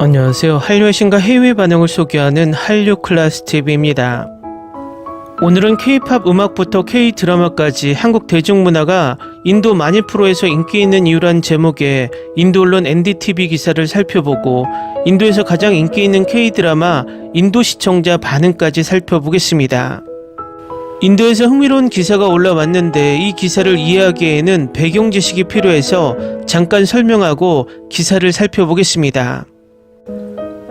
안녕하세요. 한류의 신과 해외 반응을 소개하는 한류 클래스 TV입니다. 오늘은 K-팝 음악부터 K-드라마까지 한국 대중문화가 인도 마니프로에서 인기 있는 이유란 제목의 인도 언론 NDTV 기사를 살펴보고 인도에서 가장 인기 있는 K-드라마 인도 시청자 반응까지 살펴보겠습니다. 인도에서 흥미로운 기사가 올라왔는데 이 기사를 이해하기에는 배경 지식이 필요해서 잠깐 설명하고 기사를 살펴보겠습니다.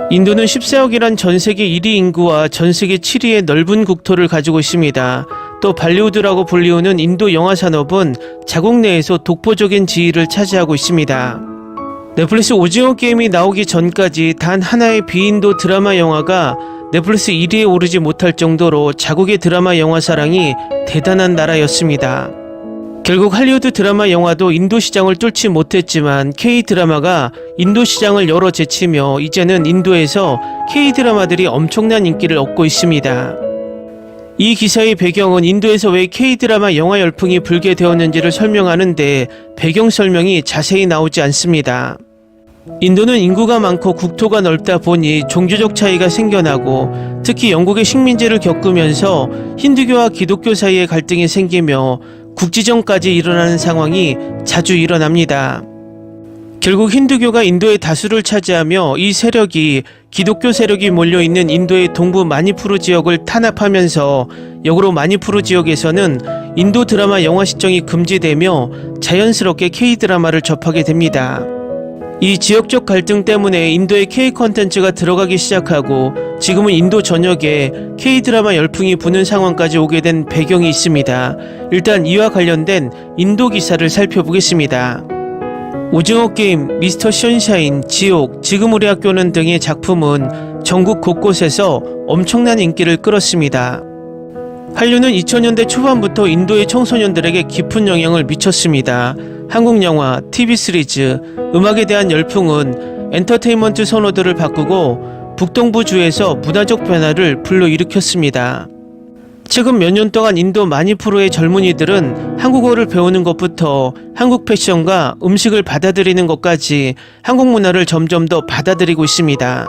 인도는 14억이란 전 세계 1위 인구와 전 세계 7위의 넓은 국토를 가지고 있습니다. 또 발리우드라고 불리우는 인도 영화 산업은 자국 내에서 독보적인 지위를 차지하고 있습니다. 넷플릭스 오징어 게임이 나오기 전까지 단 하나의 비인도 드라마 영화가 넷플릭스 1위에 오르지 못할 정도로 자국의 드라마 영화 사랑이 대단한 나라였습니다. 결국 할리우드 드라마 영화도 인도 시장을 뚫지 못했지만 K 드라마가 인도 시장을 열어 제치며 이제는 인도에서 K 드라마들이 엄청난 인기를 얻고 있습니다. 이 기사의 배경은 인도에서 왜 K 드라마 영화 열풍이 불게 되었는지를 설명하는데 배경 설명이 자세히 나오지 않습니다. 인도는 인구가 많고 국토가 넓다 보니 종교적 차이가 생겨나고 특히 영국의 식민지를 겪으면서 힌두교와 기독교 사이에 갈등이 생기며 국지전까지 일어나는 상황이 자주 일어납니다. 결국 힌두교가 인도의 다수를 차지하며 이 세력이 기독교 세력이 몰려있는 인도의 동부 마니푸르 지역을 탄압하면서 역으로 마니푸르 지역에서는 인도 드라마 영화 시청이 금지되며 자연스럽게 K-드라마를 접하게 됩니다. 이 지역적 갈등 때문에 인도에 K 컨텐츠가 들어가기 시작하고 지금은 인도 전역에 K 드라마 열풍이 부는 상황까지 오게 된 배경이 있습니다. 일단 이와 관련된 인도 기사를 살펴보겠습니다. 오징어 게임, 미스터 션샤인, 지옥, 지금 우리 학교는 등의 작품은 전국 곳곳에서 엄청난 인기를 끌었습니다. 한류는 2000년대 초반부터 인도의 청소년들에게 깊은 영향을 미쳤습니다. 한국 영화, TV 시리즈, 음악에 대한 열풍은 엔터테인먼트 선호도를 바꾸고 북동부주에서 문화적 변화를 불러일으켰습니다. 최근 몇 년 동안 인도 마니푸르의 젊은이들은 한국어를 배우는 것부터 한국 패션과 음식을 받아들이는 것까지 한국 문화를 점점 더 받아들이고 있습니다.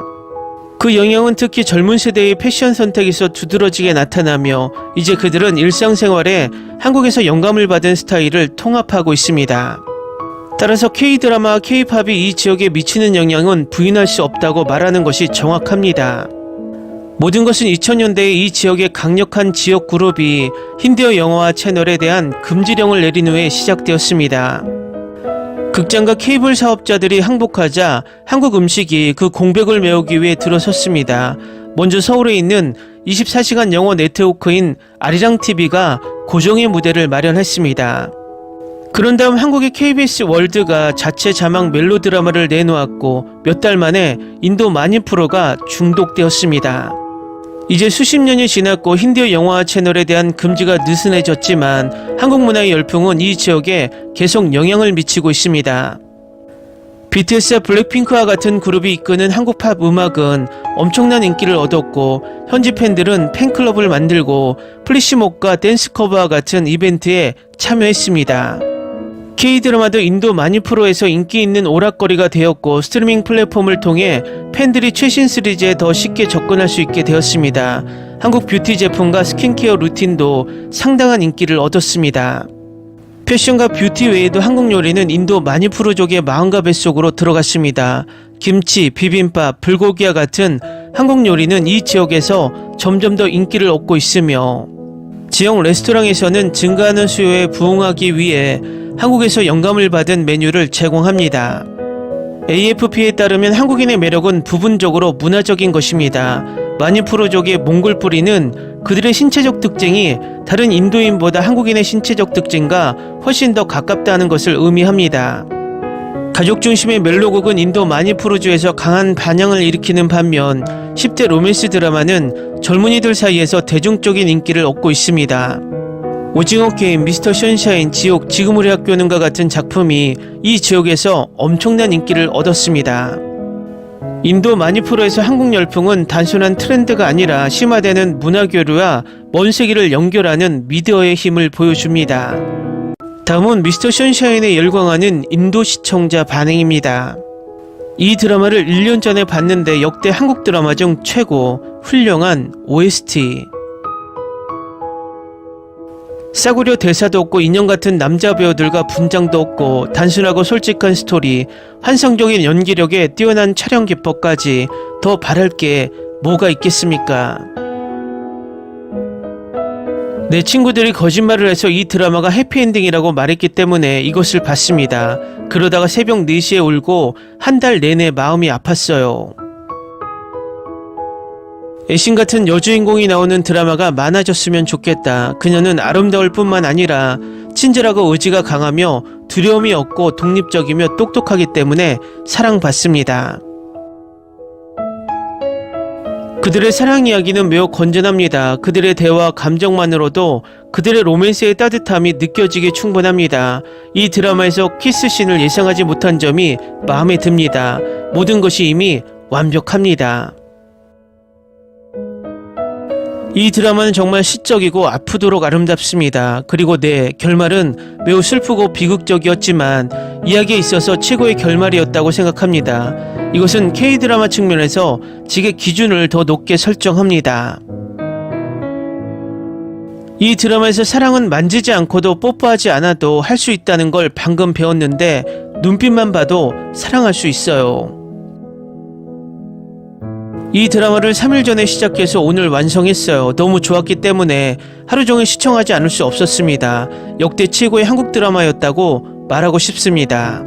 그 영향은 특히 젊은 세대의 패션 선택에서 두드러지게 나타나며 이제 그들은 일상생활에 한국에서 영감을 받은 스타일을 통합하고 있습니다. 따라서 K-드라마, K-팝이 이 지역에 미치는 영향은 부인할 수 없다고 말하는 것이 정확합니다. 모든 것은 2000년대에 이 지역의 강력한 지역 그룹이 힌디어 영화와 채널에 대한 금지령을 내린 후에 시작되었습니다. 극장과 케이블 사업자들이 항복하자 한국 음식이 그 공백을 메우기 위해 들어섰습니다. 먼저 서울에 있는 24시간 영어 네트워크인 아리랑 TV가 고정의 무대를 마련했습니다. 그런 다음 한국의 KBS 월드가 자체 자막 멜로 드라마를 내놓았고 몇 달 만에 인도 마니프로가 중독되었습니다. 이제 수십 년이 지났고 힌디어 영화 채널에 대한 금지가 느슨해졌지만 한국 문화의 열풍은 이 지역에 계속 영향을 미치고 있습니다. BTS와 블랙핑크와 같은 그룹이 이끄는 한국 팝 음악은 엄청난 인기를 얻었고 현지 팬들은 팬클럽을 만들고 플리시몹과 댄스 커버와 같은 이벤트에 참여했습니다. K-드라마도 인도 마니프로에서 인기 있는 오락거리가 되었고 스트리밍 플랫폼을 통해 팬들이 최신 시리즈에 더 쉽게 접근할 수 있게 되었습니다. 한국 뷰티 제품과 스킨케어 루틴도 상당한 인기를 얻었습니다. 패션과 뷰티 외에도 한국 요리는 인도 마니푸르족의 마음과 뱃속으로 들어갔습니다. 김치, 비빔밥, 불고기와 같은 한국 요리는 이 지역에서 점점 더 인기를 얻고 있으며 지역 레스토랑에서는 증가하는 수요에 부응하기 위해 한국에서 영감을 받은 메뉴를 제공합니다. AFP에 따르면 한국인의 매력은 부분적으로 문화적인 것입니다. 마니푸르족의 몽골 뿌리는 그들의 신체적 특징이 다른 인도인보다 한국인의 신체적 특징과 훨씬 더 가깝다는 것을 의미합니다. 가족 중심의 멜로곡은 인도 마니푸르주에서 강한 반향을 일으키는 반면 10대 로맨스 드라마는 젊은이들 사이에서 대중적인 인기를 얻고 있습니다. 오징어 게임, 미스터 션샤인, 지옥, 지금 우리 학교 는과 같은 작품이 이 지역에서 엄청난 인기를 얻었습니다. 인도 마니푸르에서 한국 열풍은 단순한 트렌드가 아니라 심화되는 문화 교류와 먼 세계를 연결하는 미디어의 힘을 보여줍니다. 다음은 미스터 션샤인에 열광하는 인도 시청자 반응입니다. 이 드라마를 1년 전에 봤는데 역대 한국 드라마 중 최고 훌륭한 OST. 싸구려 대사도 없고 인형 같은 남자 배우들과 분장도 없고 단순하고 솔직한 스토리, 환상적인 연기력에 뛰어난 촬영 기법까지 더 바랄 게 뭐가 있겠습니까? 내 친구들이 거짓말을 해서 이 드라마가 해피엔딩이라고 말했기 때문에 이것을 봤습니다. 그러다가 새벽 4시에 울고 한 달 내내 마음이 아팠어요. 애신 같은 여주인공이 나오는 드라마가 많아졌으면 좋겠다. 그녀는 아름다울 뿐만 아니라 친절하고 의지가 강하며 두려움이 없고 독립적이며 똑똑하기 때문에 사랑받습니다. 그들의 사랑 이야기는 매우 건전합니다. 그들의 대화 감정만으로도 그들의 로맨스의 따뜻함이 느껴지기 충분합니다. 이 드라마에서 키스씬을 예상하지 못한 점이 마음에 듭니다. 모든 것이 이미 완벽합니다. 이 드라마는 정말 시적이고 아프도록 아름답습니다. 그리고 네, 결말은 매우 슬프고 비극적이었지만 이야기에 있어서 최고의 결말이었다고 생각합니다. 이것은 K-드라마 측면에서 지게 기준을 더 높게 설정합니다. 이 드라마에서 사랑은 만지지 않고도 뽀뽀하지 않아도 할 수 있다는 걸 방금 배웠는데 눈빛만 봐도 사랑할 수 있어요. 이 드라마를 3일 전에 시작해서 오늘 완성했어요. 너무 좋았기 때문에 하루 종일 시청하지 않을 수 없었습니다. 역대 최고의 한국 드라마였다고 말하고 싶습니다.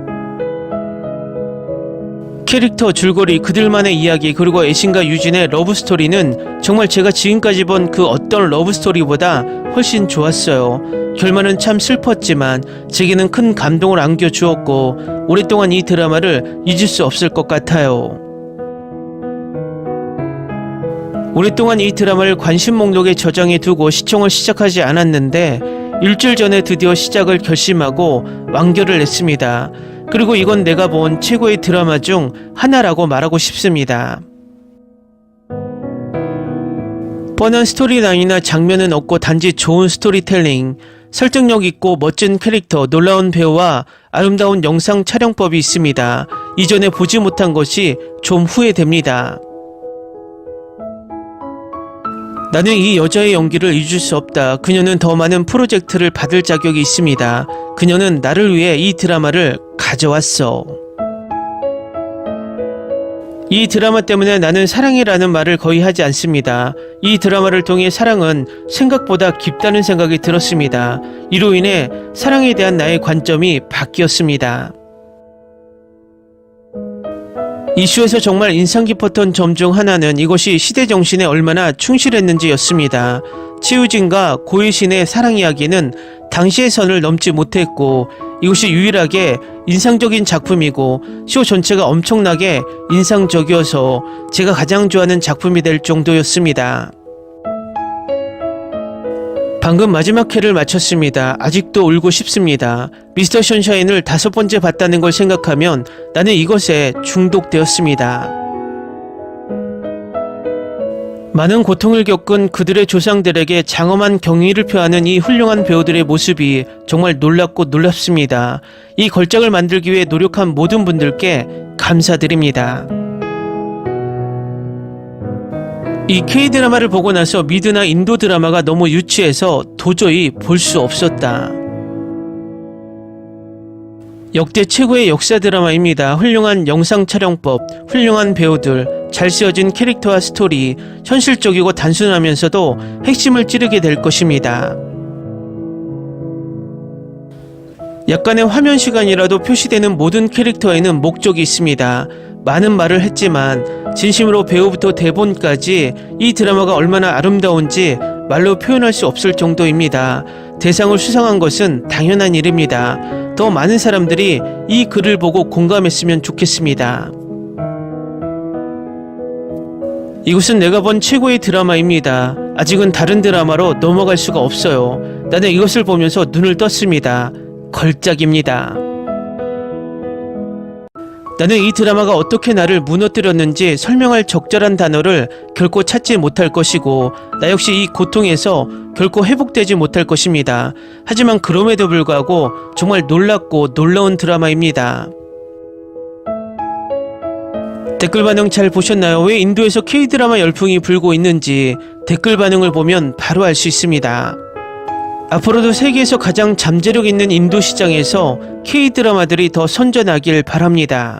캐릭터 줄거리 그들만의 이야기 그리고 애신과 유진의 러브스토리는 정말 제가 지금까지 본 그 어떤 러브스토리보다 훨씬 좋았어요. 결말은 참 슬펐지만 제게는 큰 감동을 안겨주었고 오랫동안 이 드라마를 잊을 수 없을 것 같아요. 오랫동안 이 드라마를 관심 목록에 저장해 두고 시청을 시작하지 않았는데 일주일 전에 드디어 시작을 결심하고 완결을 냈습니다. 그리고 이건 내가 본 최고의 드라마 중 하나라고 말하고 싶습니다. 뻔한 스토리라인이나 장면은 없고 단지 좋은 스토리텔링, 설득력 있고 멋진 캐릭터, 놀라운 배우와 아름다운 영상 촬영법이 있습니다. 이전에 보지 못한 것이 좀 후회됩니다. 나는 이 여자의 연기를 잊을 수 없다. 그녀는 더 많은 프로젝트를 받을 자격이 있습니다. 그녀는 나를 위해 이 드라마를 가져왔어. 이 드라마 때문에 나는 사랑이라는 말을 거의 하지 않습니다. 이 드라마를 통해 사랑은 생각보다 깊다는 생각이 들었습니다. 이로 인해 사랑에 대한 나의 관점이 바뀌었습니다. 이슈에서 정말 인상 깊었던 점 중 하나는 이것이 시대 정신에 얼마나 충실했는지였습니다. 치우진과 고혜신의 사랑 이야기는 당시의 선을 넘지 못했고 이것이 유일하게 인상적인 작품이고 쇼 전체가 엄청나게 인상적이어서 제가 가장 좋아하는 작품이 될 정도였습니다. 방금 마지막 회를 마쳤습니다. 아직도 울고 싶습니다. 미스터 션샤인을 다섯 번째 봤다는 걸 생각하면 나는 이것에 중독되었습니다. 많은 고통을 겪은 그들의 조상들에게 장엄한 경의를 표하는 이 훌륭한 배우들의 모습이 정말 놀랍고 놀랍습니다. 이 걸작을 만들기 위해 노력한 모든 분들께 감사드립니다. 이 K-드라마를 보고 나서 미드나 인도 드라마가 너무 유치해서 도저히 볼 수 없었다. 역대 최고의 역사 드라마입니다. 훌륭한 영상 촬영법, 훌륭한 배우들, 잘 쓰여진 캐릭터와 스토리, 현실적이고 단순하면서도 핵심을 찌르게 될 것입니다. 약간의 화면 시간이라도 표시되는 모든 캐릭터에는 목적이 있습니다. 많은 말을 했지만 진심으로 배우부터 대본까지 이 드라마가 얼마나 아름다운지 말로 표현할 수 없을 정도입니다. 대상을 수상한 것은 당연한 일입니다. 더 많은 사람들이 이 글을 보고 공감했으면 좋겠습니다. 이곳은 내가 본 최고의 드라마입니다. 아직은 다른 드라마로 넘어갈 수가 없어요. 나는 이것을 보면서 눈을 떴습니다. 걸작입니다. 나는 이 드라마가 어떻게 나를 무너뜨렸는지 설명할 적절한 단어를 결코 찾지 못할 것이고, 나 역시 이 고통에서 결코 회복되지 못할 것입니다. 하지만 그럼에도 불구하고 정말 놀랍고 놀라운 드라마입니다. 댓글 반응 잘 보셨나요? 왜 인도에서 K-드라마 열풍이 불고 있는지 댓글 반응을 보면 바로 알 수 있습니다. 앞으로도 세계에서 가장 잠재력 있는 인도 시장에서 K-드라마들이 더 선전하길 바랍니다.